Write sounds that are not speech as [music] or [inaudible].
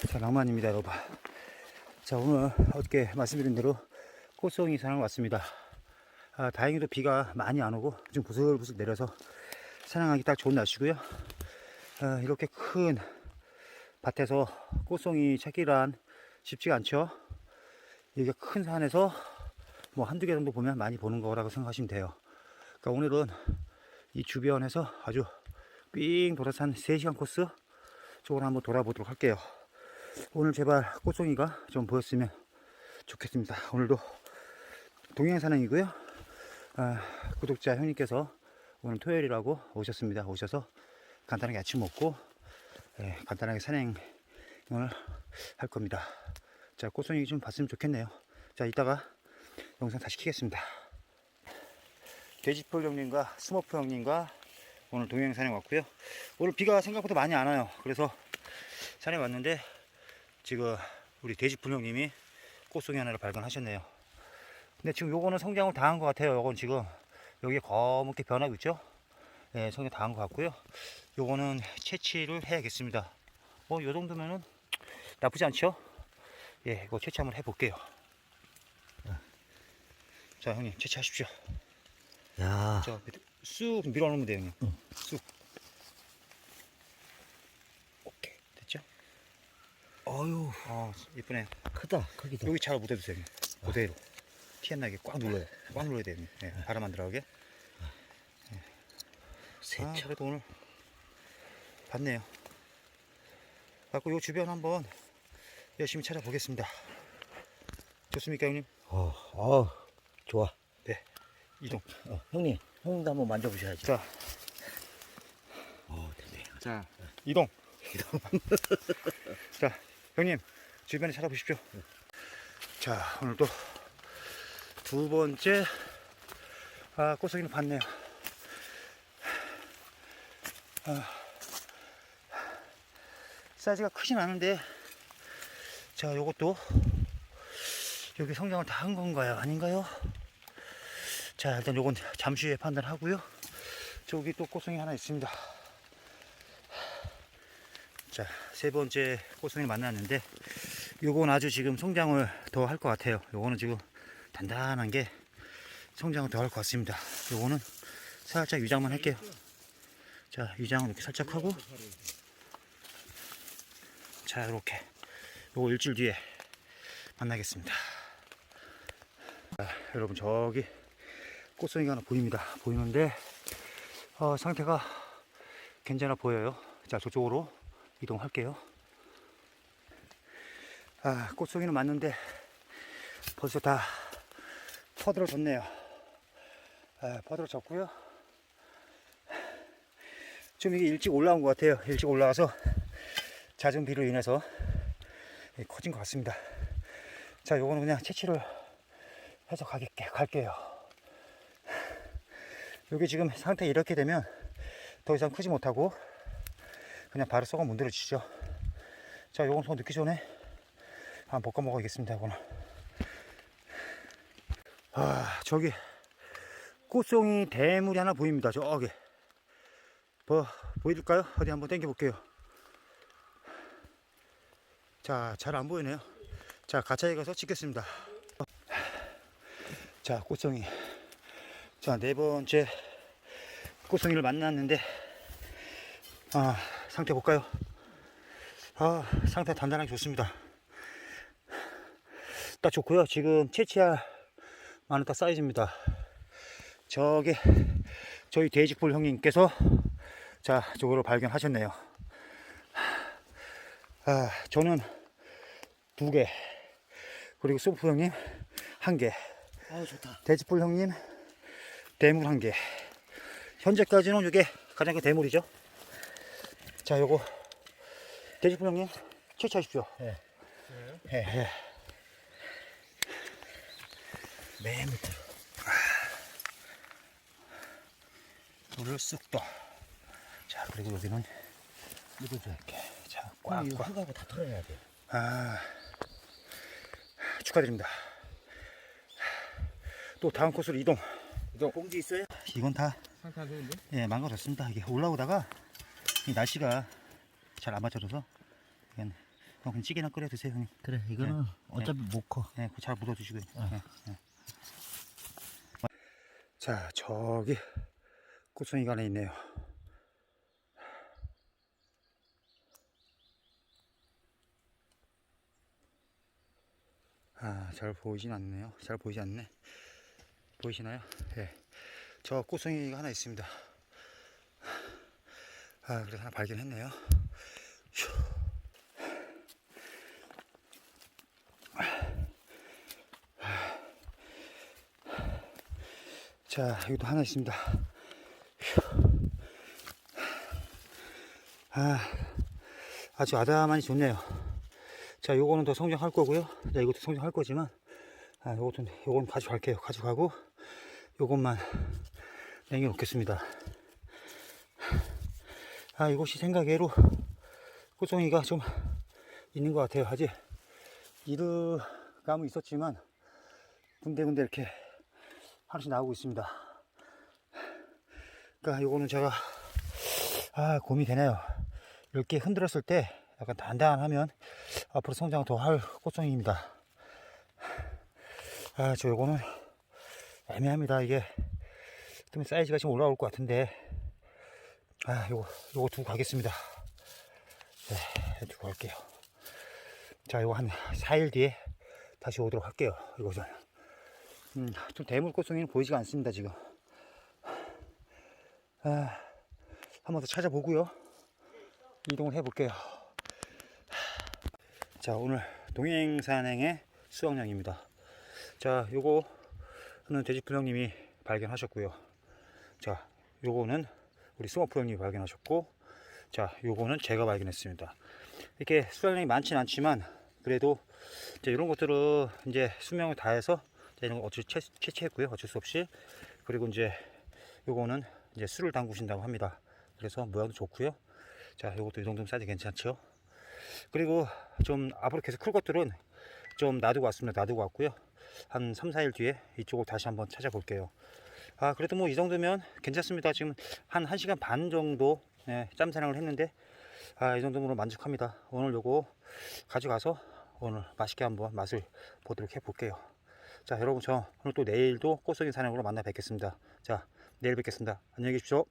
자, 낭만입니다, 여러분. 자, 오늘 어저께 말씀드린 대로 꽃송이 산을 왔습니다. 아, 다행히도 비가 많이 안 오고 좀 부슬부슬 내려서 사냥하기 딱 좋은 날씨고요. 아, 이렇게 큰 밭에서 꽃송이 찾기란 쉽지가 않죠. 이게 큰 산에서 뭐 한두 개 정도 보면 많이 보는 거라고 생각하시면 돼요. 그러니까 오늘은 이 주변에서 아주 삥 돌아서 한 3시간 코스 쪽으로 한번 돌아보도록 할게요. 오늘 제발 꽃송이가 좀 보였으면 좋겠습니다. 오늘도 동행사냥이고요. 아, 구독자 형님께서 오늘 토요일이라고 오셨습니다. 오셔서 간단하게 아침 먹고 예, 간단하게 산행을 할 겁니다. 자, 꽃송이 좀 봤으면 좋겠네요. 자, 이따가 영상 다시 키겠습니다. 돼지풀 형님과 스머프 형님과 오늘 동행 산행 왔고요. 오늘 비가 생각보다 많이 안 와요. 그래서 산에 왔는데 지금 우리 돼지풀 형님이 꽃송이 하나를 발견하셨네요. 근데 지금 요거는 성장을 다 한 것 같아요. 요건 지금 여기에 검게 변하고 있죠. 예, 성장 다 한 것 같고요. 요거는 채취를 해야겠습니다. 어, 요 정도면은 나쁘지 않죠? 예, 이거 채취 한번 해볼게요. 자, 형님, 채취하십시오. 야, 자, 쑥 밀어넣으면 돼요, 형님. 응. 쑥. 오케이, 됐죠? 어유 아, 이쁘네. 크다, 크기도. 여기 잘 묻어주세요. 그대로. 티 안 나게 꽉 눌러요. 꽉 눌러야 돼요, 형님. 예, 바람 안 들어가게. 아, 세차. 그래도 오늘 봤네요. 갖고 요 주변 한번 열심히 찾아보겠습니다. 좋습니까, 형님? 어, 어, 좋아. 네. 이동. 어, 형님, 형님도 한번 만져보셔야지. 자, 어, 됐네. 자, [laughs] 이동. 자, 형님, 주변에 찾아보십시오. 자, 오늘 또두 번째, 아, 꽃송이는 봤네요. 아, 사이즈가 크진 않은데, 자, 요것도 여기 성장을 다 한 건가요? 아닌가요? 자, 일단 요건 잠시 후에 판단하고요. 저기 또 꽃송이 하나 있습니다. 자, 세 번째 꽃송이를 만났는데, 요건 아주 지금 성장을 더 할 것 같아요. 요거는 지금 단단한 게 성장을 더 할 것 같습니다. 요거는 살짝 유장만 할게요. 자, 유장을 이렇게 살짝 하고, 자, 이렇게. 요거 일주일 뒤에 만나겠습니다. 자, 여러분, 저기 꽃송이가 하나 보입니다. 보이는데, 어, 상태가 괜찮아 보여요. 자, 저쪽으로 이동할게요. 아, 꽃송이는 맞는데 벌써 다 퍼들어졌네요. 아, 퍼들어졌고요. 좀 이게 일찍 올라온 것 같아요. 일찍 올라와서 잦은 비로 인해서 예, 커진 것 같습니다. 자, 요거는 그냥 채취를 해서 가겠게, 갈게요. 요게 지금 상태 이렇게 되면 더 이상 크지 못하고 그냥 바로 썩어 문드러지죠. 자, 요건 손 넣기 전에 한번 볶아 먹어야겠습니다, 이거는. 아, 저기 꽃송이 대물이 하나 보입니다. 저기. 뭐, 보일까요? 어디 한번 당겨 볼게요. 자, 잘 안 보이네요. 자, 가차에 가서 찍겠습니다. 자, 꽃송이. 자, 네 번째 꽃송이를 만났는데, 아, 상태 볼까요? 아, 상태 단단하게 좋습니다. 딱 좋고요. 지금 채취할 만한 딱 사이즈입니다. 저기 저희 돼지풀 형님께서 자 저거를 발견하셨네요. 아, 저는 두 개, 그리고 소프 형님 한 개, 아, 좋다. 돼지풀 형님 대물 한 개. 현재까지는 이게 가장 큰 대물이죠. 자, 요거 돼지풀 형님 채취하십시오. 예. 예, 예. 맨 밑으로. 물을 쑥 떠. 자, 그리고 여기는 이거 이렇게. 자, 꽉, 꽉, 이거 꽉. 한가하고 다 털어내야 돼. 아, 축하드립니다. 또 다음 코스로 이동. 공지 있어요? 이건 다 상태 안 좋은데? 예, 망가졌습니다. 이게 올라오다가 이 날씨가 잘 안 맞춰져서 이건 그럼 찌개나 끓여 드세요, 형님. 그래 이거는 어차피 못 커. 네, 잘 묻어 주시고요. 네, 네. 자, 저기 꽃송이가 하나 있네요. 아, 잘 보이진 않네요. 잘 보이지 않네. 보이시나요? 예. 저 꽃송이가 하나 있습니다. 아, 그래서 하나 발견했네요. 휴. 자, 여기도 하나 있습니다. 휴. 아, 아주 아담하니 좋네요. 자, 요거는 더 성장할 거고요. 자, 이것도 성장할 거지만, 아, 요것도, 요거는 가져갈게요. 가져가고, 요것만 남겨놓겠습니다. 아, 이곳이 생각외로 꽃송이가 좀 있는 것 같아요. 아직 이르감은 있었지만, 군데군데 이렇게 하나씩 나오고 있습니다. 그러니까 요거는 제가 아 고민이 되네요. 이렇게 흔들었을 때 약간 단단하면 앞으로 성장 더 할 꽃송이입니다. 아저 요거는 애매합니다. 이게 좀 사이즈가 좀 올라올 것 같은데 아 요거 요거 두고 가겠습니다. 네 두고 갈게요. 자 요거 한 4일 뒤에 다시 오도록 할게요. 이거는. 음, 좀 대물 꽃송이는 보이지가 않습니다, 지금. 아, 한 번 더 찾아보고요. 이동을 해볼게요. 자, 오늘 동행산행의 수확량입니다. 자, 요거 는 돼지풀 형님이 발견하셨고요. 자, 요거는 우리 스머프 형님이 발견하셨고, 자, 요거는 제가 발견했습니다. 이렇게 수확량이 많진 않지만, 그래도 이제 이런 것들은 이제 수명을 다해서 자, 이런 거 어쩔 채, 채취했고요. 어쩔 수 없이. 그리고 이제 요거는 이제 술을 담그신다고 합니다. 그래서 모양도 좋고요. 자, 요것도 이 정도면 사이즈 괜찮죠? 그리고 좀 앞으로 계속 클 것들은 좀 놔두고 왔습니다. 놔두고 왔고요. 한 3, 4일 뒤에 이쪽을 다시 한번 찾아볼게요. 아, 그래도 뭐 이 정도면 괜찮습니다. 지금 한 1시간 반 정도 예, 짬사랑을 했는데 아, 이 정도면 만족합니다. 오늘 요거 가져가서 오늘 맛있게 한번 맛을 보도록 해 볼게요. 자, 여러분 저 오늘 또 내일도 꽃송이 산행으로 만나 뵙겠습니다. 자, 내일 뵙겠습니다. 안녕히 계십시오.